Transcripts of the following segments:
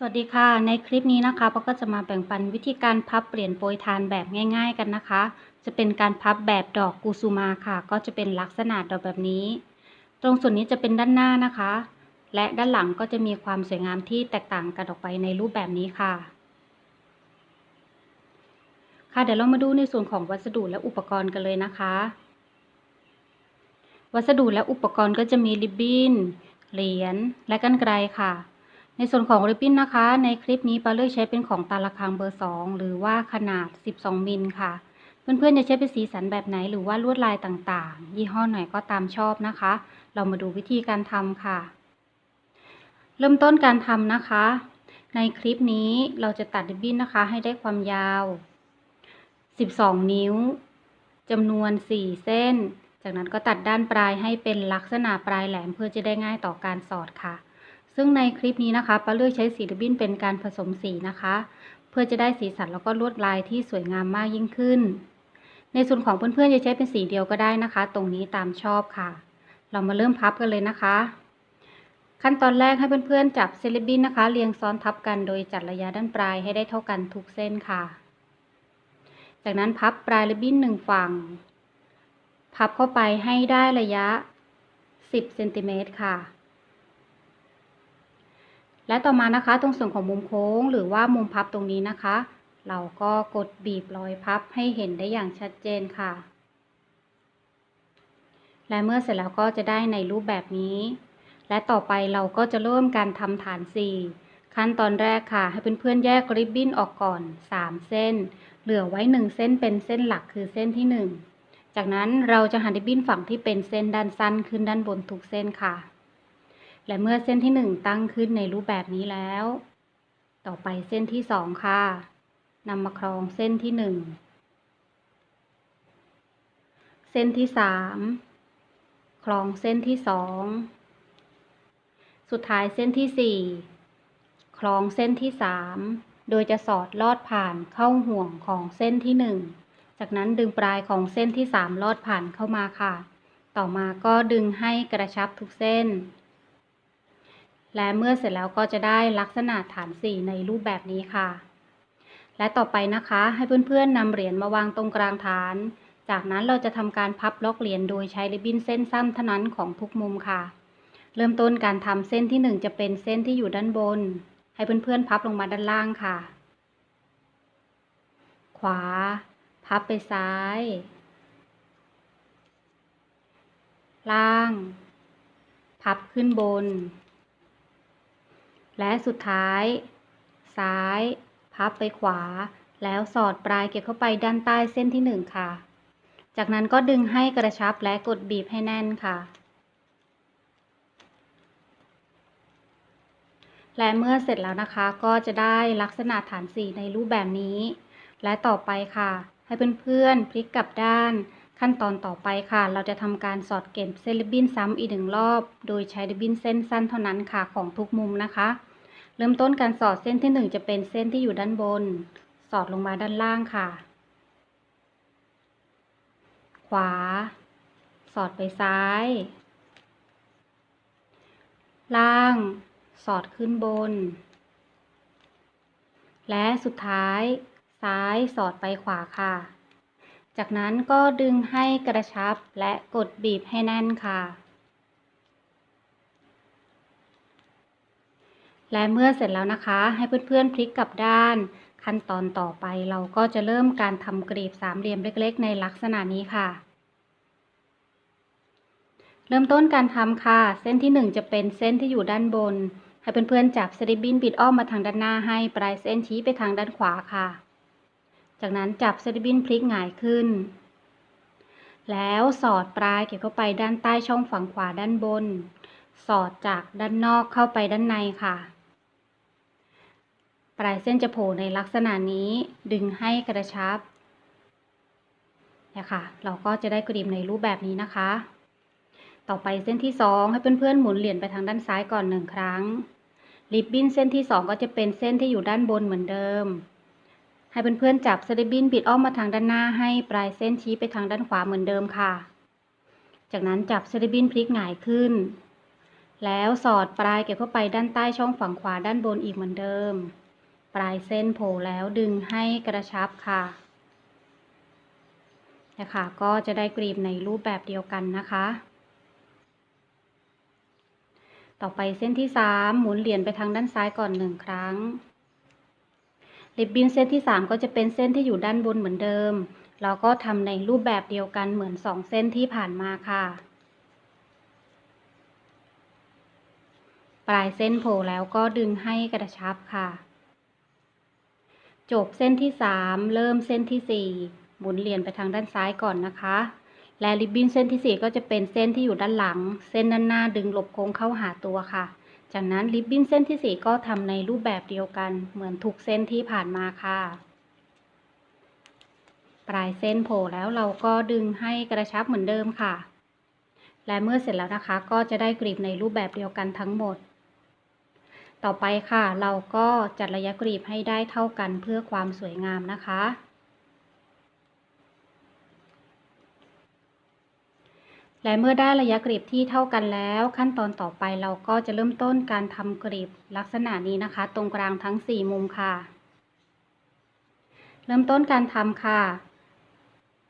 สวัสดีค่ะ ในคลิปนี้นะคะปอก็จะมาแบ่งปันวิธีการพับเปลี่ยนโปรยทานแบบง่าย ๆ กันนะคะ จะเป็นการพับแบบดอกกุสุมาค่ะ ก็จะเป็นลักษณะดอกแบบนี้ ตรงส่วนนี้จะเป็นด้านหน้านะคะ และด้านหลังก็จะมีความสวยงามที่แตกต่างกันออกไปในรูปแบบนี้ค่ะ ค่ะเดี๋ยวเรามาดูในส่วนของวัสดุและอุปกรณ์กันเลยนะคะ วัสดุและอุปกรณ์ก็จะมีริบบิ้นเหรียญและกันไกรค่ะ ในส่วนของริบบิ้นนะคะ ในคลิปนี้ปาเลือกใช้เป็นของตาละคังเบอร์ 2 หรือว่าขนาด 12 มิลค่ะ เพื่อนๆจะใช้เป็นสีสันแบบไหนหรือว่าลวดลายต่างๆ ยี่ห้อไหนก็ตามชอบนะคะ เรามาดูวิธีการทำค่ะ เริ่มต้นการทำนะคะ ในคลิปนี้เราจะตัดริบบิ้นนะคะ ให้ได้ความยาว 12 นิ้วจำนวน 4 เส้น จากนั้นก็ตัดด้านปลายให้เป็นลักษณะปลายแหลมเพื่อจะได้ง่ายต่อการสอดค่ะ ซึ่งในคลิปนี้นะคะป้าเลือกใช้สีริบบิ้นเป็นการผสมสีนะคะ เพื่อจะได้สีสันแล้วก็ลวดลายที่สวยงามมากยิ่งขึ้น ในส่วนของเพื่อนๆจะใช้เป็นสีเดียวก็ได้นะคะ ตรงนี้ตามชอบค่ะ เรามาเริ่มพับกันเลยนะคะ ขั้นตอนแรกให้เพื่อนๆจับเซริบบิ้นนะคะ เรียงซ้อนทับกันโดยจัดระยะด้านปลายให้ได้เท่ากันทุกเส้นค่ะ จากนั้นพับปลายริบบิ้นหนึ่งฝั่ง พับเข้าไปให้ได้ระยะ 10เซนติเมตรค่ะ และต่อมานะคะตรงส่วนของมุมโค้งหรือว่ามุมพับตรงนี้นะคะ เราก็กดบีบรอยพับให้เห็นได้อย่างชัดเจนค่ะ และเมื่อเสร็จแล้วก็จะได้ในรูปแบบนี้ และต่อไปเราก็จะเริ่มการทำฐาน 4 ขั้นตอนแรกค่ะ ให้เพื่อนๆแยกริบบิ้นออกก่อน 3 เส้น เหลือไว้ 1 เส้นเป็นเส้นหลักคือเส้นที่ 1 จากนั้นเราจะหันริบบิ้นฝั่งที่เป็นเส้นด้านสั้นขึ้นด้านบนทุกเส้นค่ะ และเมื่อเส้นที่ 1 ตั้งขึ้นในรูปแบบนี้แล้ว ต่อไปเส้นที่ 2 ค่ะนำมาคล้องเส้นที่ 1 เส้นที่ 3คล้องเส้นที่ 2 สุดท้ายเส้นที่ 4คล้องเส้นที่ 3 โดยจะสอดลอดผ่านเข้าห่วงของเส้นที่ 1 จากนั้นดึงปลายของเส้นที่ 3 ลอดผ่านเข้ามาค่ะ ต่อมาก็ดึงให้กระชับทุกเส้น และเมื่อเสร็จแล้วก็จะได้ลักษณะฐาน 4 ในรูปแบบนี้ค่ะ และต่อไปนะคะให้เพื่อนๆนำเหรียญมาวางตรงกลางฐาน จากนั้นเราจะทำการพับล็อกเหรียญโดยใช้ริบบิ้นเส้นสั้นเท่านั้นของทุกมุมค่ะ เริ่มต้นการทำเส้นที่ 1 จะเป็นเส้นที่อยู่ด้านบน ให้เพื่อนๆพับลงมาด้านล่างค่ะ ขวา พับไปซ้าย ล่าง พับขึ้นบน และสุดท้าย ซ้าย พับไปขวา แล้วสอดปลายเก็บเข้าไปด้านใต้เส้นที่หนึ่งค่ะ จากนั้นก็ดึงให้กระชับและกดบีบให้แน่นค่ะ และเมื่อเสร็จแล้วนะคะก็จะได้ลักษณะฐานสีในรูปแบบนี้ และต่อไปค่ะ ให้เพื่อนๆพลิกกลับด้านขั้นตอนต่อไปค่ะ เราจะทำการสอดเก็บเส้นริบบิ้นซ้ำอีกหนึ่งรอบ โดยใช้ริบบิ้นเส้นสั้นเท่านั้นค่ะของทุกมุมนะคะ เริ่มต้นการสอดเส้นที่ 1 จะเป็นเส้นที่อยู่ด้านบน สอดลงมาด้านล่างค่ะ ขวา สอดไปซ้าย ล่าง สอดขึ้นบน และสุดท้าย ซ้ายสอดไปขวาค่ะ จากนั้นก็ดึงให้กระชับและกดบีบให้แน่นค่ะ และเมื่อเสร็จแล้วนะคะ ให้เพื่อนๆพลิกกลับด้าน ขั้นตอนต่อไปเราก็จะเริ่มการทำกรีบสามเหลี่ยมเล็กๆ ในลักษณะนี้ค่ะ เริ่มต้นการทำค่ะ เส้นที่ 1 จะเป็นเส้นที่อยู่ด้านบน ให้เพื่อนๆจับสริบบิ้นบิดอ้อมมาทางด้านหน้าให้ปลายเส้นชี้ไปทางด้านขวาค่ะ จากนั้นจับสริบบิ้นพลิกหงายขึ้น แล้วสอดปลายเก็บเข้าไปด้านใต้ช่องฝั่งขวาด้านบนสอดจากด้านนอกเข้าไปด้านในค่ะ ปลายเส้นจะโผล่ในลักษณะนี้ดึงให้กระชับนี่ยค่ะเราก็จะได้กรีบในรูปแบบนี้นะคะ ต่อไปเส้นที่ 2 ให้เพื่อนๆหมุนเหรียญไปทางด้านซ้ายก่อนหนึ่งครั้งริบบิ้นเส้นที่ 2 ก็จะเป็นเส้นที่อยู่ด้านบนเหมือนเดิม ให้เพื่อนๆจับสริบบิ้นบิดอ้อมมาทางด้านหน้าให้ปลายเส้นชี้ไปทางด้านขวาเหมือนเดิมค่ะ จากนั้นจับสริบบิ้นพลิกหงายขึ้น แล้วสอดปลายเก็บเข้าไปด้านใต้ช่องฝั่งขวาด้านบนอีกเหมือนเดิม ลายเส้นโผล่แล้วดึงให้กระชับค่ะนะคะก็จะได้กรีบในรูปแบบเดียวกันนะคะ ต่อไปเส้นที่สามหมุนเหรียญไปทางด้านซ้ายก่อนหนึ่งครั้งริบบิ้นเส้นที่สามก็จะเป็นเส้นที่อยู่ด้านบนเหมือนเดิมเราก็ทำในรูปแบบเดียวกันเหมือนสองเส้นที่ผ่านมาค่ะ ปลายเส้นโผล่แล้วก็ดึงให้กระชับค่ะ จบเส้นที่สามเริ่มเส้นที่สี่หมุนเหรียญไปทางด้านซ้ายก่อนนะคะ และริบบิ้นเส้นที่สี่ก็จะเป็นเส้นที่อยู่ด้านหลัง เส้นด้านหน้าดึงหลบโค้งเข้าหาตัวค่ะ จากนั้นริบบิ้นเส้นที่สี่ก็ทำในรูปแบบเดียวกันเหมือนทุกเส้นที่ผ่านมาค่ะ ปลายเส้นโผล่แล้วเราก็ดึงให้กระชับเหมือนเดิมค่ะ และเมื่อเสร็จแล้วนะคะ ก็จะได้กรีบในรูปแบบเดียวกันทั้งหมด ต่อไปค่ะ เราก็จัดระยะกรีบให้ได้เท่ากันเพื่อความสวยงามนะคะ และเมื่อได้ระยะกรีบที่เท่ากันแล้ว ขั้นตอนต่อไปเราก็จะเริ่มต้นการทำกรีบลักษณะนี้นะคะ ตรงกลางทั้ง 4 มุมค่ะ เริ่มต้นการทำค่ะ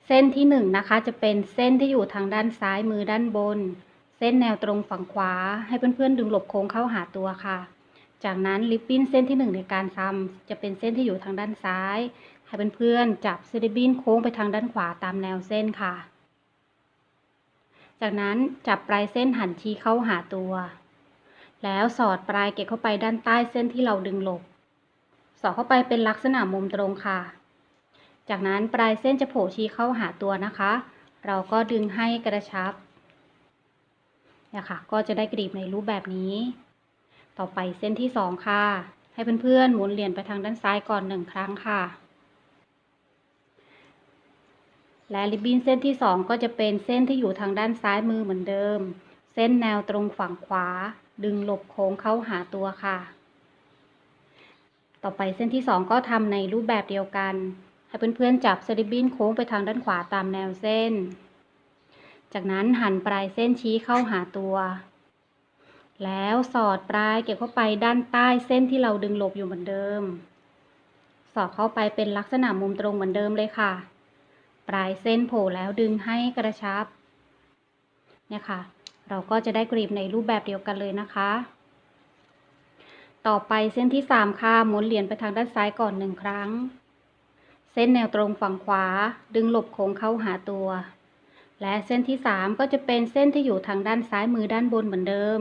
เส้นที่1นนะคะ จะเป็นเส้นที่อยู่ทางด้านซ้ายมือด้านบน เส้นแนวตรงฝั่งขวา ให้เพื่อนๆดึงหลบโค้งเข้าหาตัวค่ะ จากนั้นริบบิ้นเส้นที่ 1 ในการทำจะเป็นเส้นที่อยู่ทางด้านซ้าย ให้เพื่อนๆจับเซริบบิ้นโค้งไปทางด้านขวาตามแนวเส้นค่ะ จากนั้นจับปลายเส้นหันชี้เข้าหาตัว แล้วสอดปลายเก็บเข้าไปด้านใต้เส้นที่เราดึงหลบ สอดเข้าไปเป็นลักษณะมุมตรงค่ะ จากนั้นปลายเส้นจะโผล่ชี้เข้าหาตัวนะคะ เราก็ดึงให้กระชับเนี่ยค่ะก็จะได้กรีบในรูปแบบนี้ ต่อไปเส้นที่สองค่ะ ให้เพื่อนๆหมุนเหรียญไปทางด้านซ้ายก่อนหนึ่งครั้งค่ะ และริบบิ้นเส้นที่สองก็จะเป็นเส้นที่อยู่ทางด้านซ้ายมือเหมือนเดิม เส้นแนวตรงฝั่งขวา ดึงหลบโค้งเข้าหาตัวค่ะ ต่อไปเส้นที่สองก็ทำในรูปแบบเดียวกัน ให้เพื่อนๆจับสริบบิ้นโค้งไปทางด้านขวาตามแนวเส้น จากนั้นหันปลายเส้นชี้เข้าหาตัว แล้วสอดปลายเก็บเข้าไปด้านใต้เส้นที่เราดึงหลบอยู่เหมือนเดิม สอดเข้าไปเป็นลักษณะมุมตรงเหมือนเดิมเลยค่ะ ปลายเส้นโผล่แล้วดึงให้กระชับ เนี่ยค่ะ เราก็จะได้กรีบในรูปแบบเดียวกันเลยนะคะ ต่อไปเส้นที่สามค่ะหมุนเหรียญไปทางด้านซ้ายก่อนหนึ่งครั้ง เส้นแนวตรงฝั่งขวา ดึงหลบโค้งเข้าหาตัว และเส้นที่สามก็จะเป็นเส้นที่อยู่ทางด้านซ้ายมือด้านบนเหมือนเดิม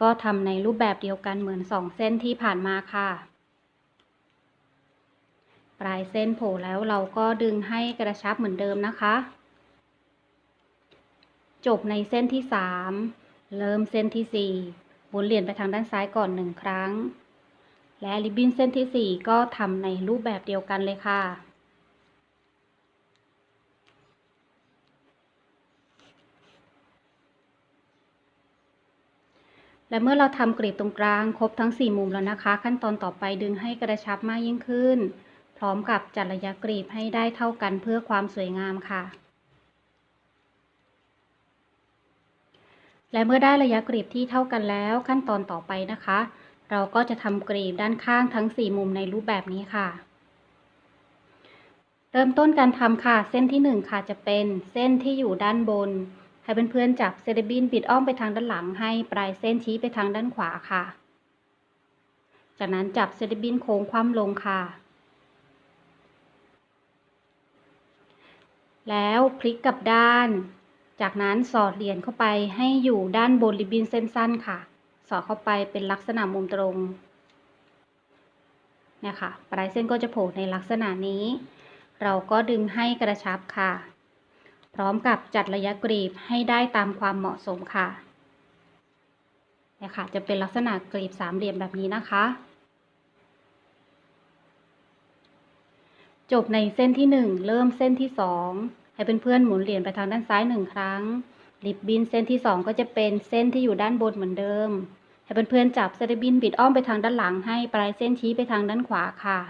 ก็ทำในรูปแบบเดียวกันเหมือนสองเส้นที่ผ่านมาค่ะ ปลายเส้นโผล่แล้วเราก็ดึงให้กระชับเหมือนเดิมนะคะ จบในเส้นที่สามเริ่มเส้นที่สี่หมุนเหรียญไปทางด้านซ้ายก่อนหนึ่งครั้ง และริบบิ้นเส้นที่สี่ก็ทำในรูปแบบเดียวกันเลยค่ะ และเมื่อเราทำกรีบตรงกลางครบทั้ง 4 มุมแล้วนะคะ ขั้นตอนต่อไปดึงให้กระชับมากยิ่งขึ้น พร้อมกับจัดระยะกรีบให้ได้เท่ากันเพื่อความสวยงามค่ะ และเมื่อได้ระยะกรีบที่เท่ากันแล้วขั้นตอนต่อไปนะคะ เราก็จะทำกรีบด้านข้างทั้ง 4 มุมในรูปแบบนี้ค่ะ เริ่มต้นการทำค่ะ เส้นที่ 1 ค่ะจะเป็นเส้นที่อยู่ด้านบน ให้เพื่อนๆจับเซเลบินบิดอ้อมไปทางด้านหลัง ให้ปลายเส้นชี้ไปทางด้านขวาค่ะ จากนั้นจับเซเลบินโค้งคว่ำลงค่ะ แล้วพลิกกลับด้าน จากนั้นสอดเหรียญเข้าไปให้อยู่ด้านบนริบบิ้นเส้นสั้นค่ะ สอดเข้าไปเป็นลักษณะมุมตรงเนี่ยค่ะปลายเส้นก็จะโผล่ในลักษณะนี้ เราก็ดึงให้กระชับค่ะ พร้อมกับจัดระยะกรีบให้ได้ตามความเหมาะสมค่ะเนี่ยค่ะ จะเป็นลักษณะกรีบสามเหลี่ยมแบบนี้นะคะ จบในเส้นที่หนึ่งเริ่มเส้นที่สองให้เพื่อนๆหมุนเหรียญไปทางด้านซ้ายหนึ่งครั้งริบบินเส้นที่สองก็จะเป็นเส้นที่อยู่ด้านบนเหมือนเดิม ให้เพื่อนๆจับเซริบบินบิดอ้อมไปทางด้านหลังให้ปลายเส้นชี้ไปทางด้านขวาค่ะ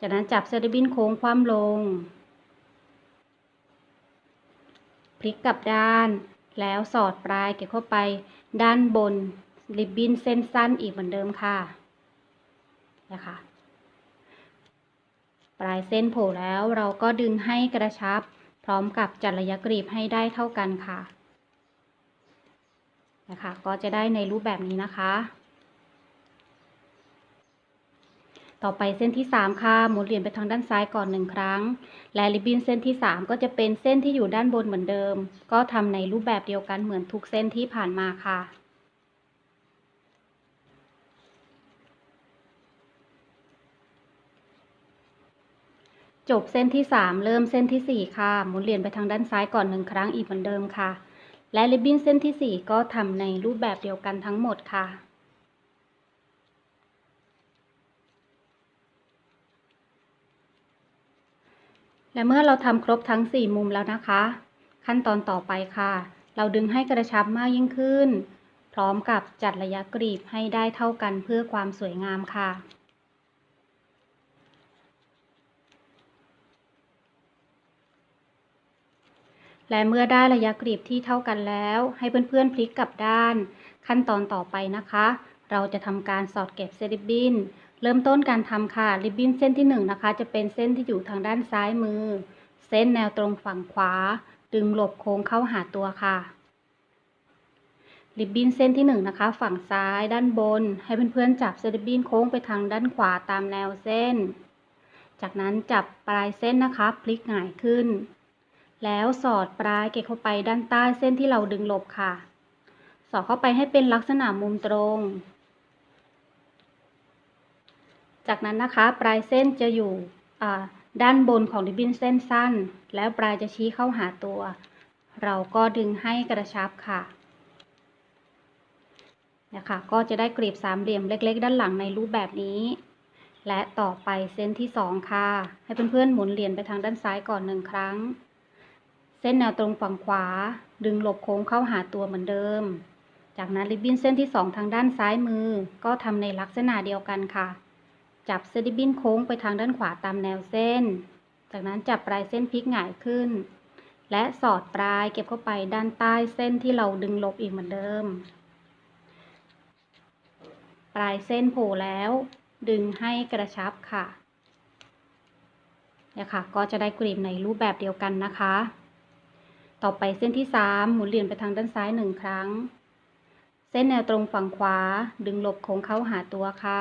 จากนั้นจับเซริบบินโค้งคว่ำลง พลิกกลับด้าน แล้วสอดปลายเก็บเข้าไปด้านบนริบบิ้นเส้นสั้นอีกเหมือนเดิมค่ะนะคะปลายเส้นโผล่แล้วเราก็ดึงให้กระชับ พร้อมกับจัดระยะกรีบให้ได้เท่ากันค่ะนะคะก็จะได้ในรูปแบบนี้นะคะ ต่อไปเส้นที่ 3 ค่ะ หมุนเหรียญไปทางด้านซ้ายก่อนหนึ่งครั้ง และริบบิ้นเส้นที่ 3 ก็จะเป็นเส้นที่อยู่ด้านบนเหมือนเดิม ก็ทำในรูปแบบเดียวกันเหมือนทุกเส้นที่ผ่านมาค่ะจบเส้นที่ 3 เริ่มเส้นที่ 4 ค่ะ หมุนเหรียญไปทางด้านซ้ายก่อนหนึ่งครั้งอีกเหมือนเดิมค่ะ และริบบิ้นเส้นที่ 4 ก็ทำในรูปแบบเดียวกันทั้งหมดค่ะ และเมื่อเราทำครบทั้ง 4 มุมแล้วนะคะ ขั้นตอนต่อไปค่ะ เราดึงให้กระชับมากยิ่งขึ้น พร้อมกับจัดระยะกรีบให้ได้เท่ากันเพื่อความสวยงามค่ะและเมื่อได้ระยะกรีบที่เท่ากันแล้ว ให้เพื่อนๆพลิกกลับด้าน ขั้นตอนต่อไปนะคะ เราจะทำการสอดเก็บเซริบบิน เริ่มต้นการทำค่ะ ริบบิ้นเส้นที่1นนะคะ จะเป็นเส้นที่อยู่ทางด้านซ้ายมือ เส้นแนวตรงฝั่งขวา ดึงหลบโค้งเข้าหาตัวค่ะ ริบบิ้นเส้นที่1นนะคะ ฝั่งซ้ายด้านบน ให้เพื่อนๆจับเซริบบิ้นโค้งไปทางด้านขวาตามแนวเส้น จากนั้นจับปลายเส้นนะคะพลิกหงายขึ้น แล้วสอดปลายเก็บเข้าไปด้านใต้เส้นที่เราดึงหลบค่ะ สอดเข้าไปให้เป็นลักษณะมุมตรง จากนั้นนะคะปลายเส้นจะอยู่ด้านบนของริบบิ้นเส้นสั้น แล้วปลายจะชี้เข้าหาตัว เราก็ดึงให้กระชับค่ะนะคะก็จะได้กรีบสามเหลี่ยมเล็ก ๆ ด้านหลังในรูปแบบนี้ และต่อไปเส้นที่สองค่ะ ให้เพื่อนๆหมุนเหรียญไปทางด้านซ้ายก่อนหนึ่งครั้ง เส้นแนวตรงฝั่งขวา ดึงหลบโค้งเข้าหาตัวเหมือนเดิม จากนั้นริบบิ้นเส้นที่สองทางด้านซ้ายมือ ก็ทำในลักษณะเดียวกันค่ะ จับเซดิบินโค้งไปทางด้านขวาตามแนวเส้น จากนั้นจับปลายเส้นพลิกหงายขึ้น และสอดปลายเก็บเข้าไปด้านใต้เส้นที่เราดึงลบอีกเหมือนเดิม ปลายเส้นโผล่แล้ว ดึงให้กระชับค่ะเนี่ยค่ะ ก็จะได้กรีบในรูปแบบเดียวกันนะคะ ต่อไปเส้นที่ 3 หมุนเหรียญไปทางด้านซ้ายหนึ่งครั้ง เส้นแนวตรงฝั่งขวา ดึงหลบโค้งเข้าหาตัวค่ะ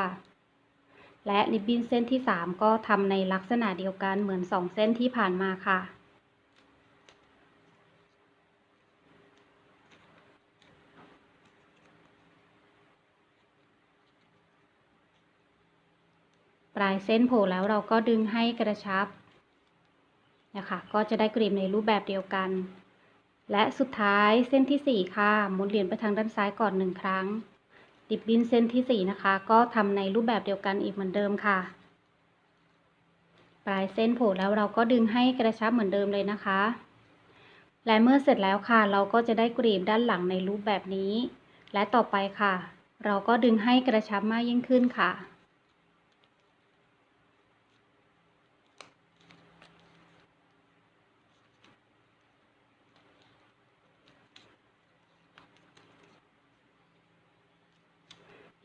และริบบิ้นเส้นที่ 3 ก็ทำในลักษณะเดียวกันเหมือน 2 เส้นที่ผ่านมาค่ะ ปลายเส้นโผล่แล้วเราก็ดึงให้กระชับนะคะก็จะได้กรีบในรูปแบบเดียวกัน และสุดท้ายเส้นที่ 4 ค่ะหมุนเหรียญไปทางด้านซ้ายก่อนหนึ่งครั้ง ดิบดินเส้นที่ 4 นะคะ ก็ทำในรูปแบบเดียวกันอีกเหมือนเดิมค่ะ ปลายเส้นโผล่แล้วเราก็ดึงให้กระชับเหมือนเดิมเลยนะคะ และเมื่อเสร็จแล้วค่ะ เราก็จะได้กรีบด้านหลังในรูปแบบนี้ และต่อไปค่ะ เราก็ดึงให้กระชับมากยิ่งขึ้นค่ะ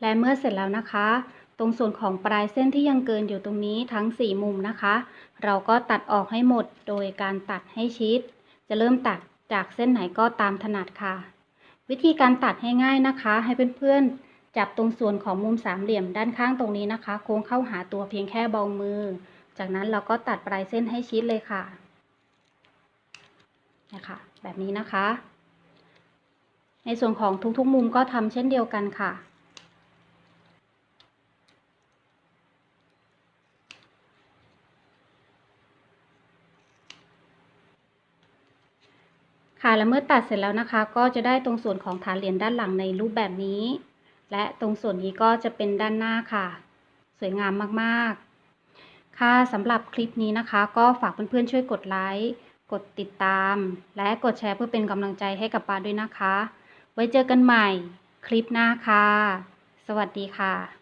และเมื่อเสร็จแล้วนะคะ ตรงส่วนของปลายเส้นที่ยังเกินอยู่ตรงนี้ทั้ง 4 มุมนะคะ เราก็ตัดออกให้หมดโดยการตัดให้ชิด จะเริ่มตัดจากเส้นไหนก็ตามถนัดค่ะ วิธีการตัดให้ง่ายนะคะ ให้เพื่อนๆจับตรงส่วนของมุมสามเหลี่ยมด้านข้างตรงนี้นะคะ โค้งเข้าหาตัวเพียงแค่เบามือ จากนั้นเราก็ตัดปลายเส้นให้ชิดเลยค่ะนะคะแบบนี้นะคะ ในส่วนของทุกๆมุมก็ทำเช่นเดียวกันค่ะ ค่ะและเมื่อตัดเสร็จแล้วนะคะ ก็จะได้ตรงส่วนของฐานเหรียญด้านหลังในรูปแบบนี้ และตรงส่วนนี้ก็จะเป็นด้านหน้าค่ะ สวยงามมากๆ ค่ะสำหรับคลิปนี้นะคะ ก็ฝากเพื่อนๆช่วยกดไลค์กดติดตาม และกดแชร์เพื่อเป็นกำลังใจให้กับปาด้วยนะคะ ไว้เจอกันใหม่คลิปหน้าค่ะ สวัสดีค่ะ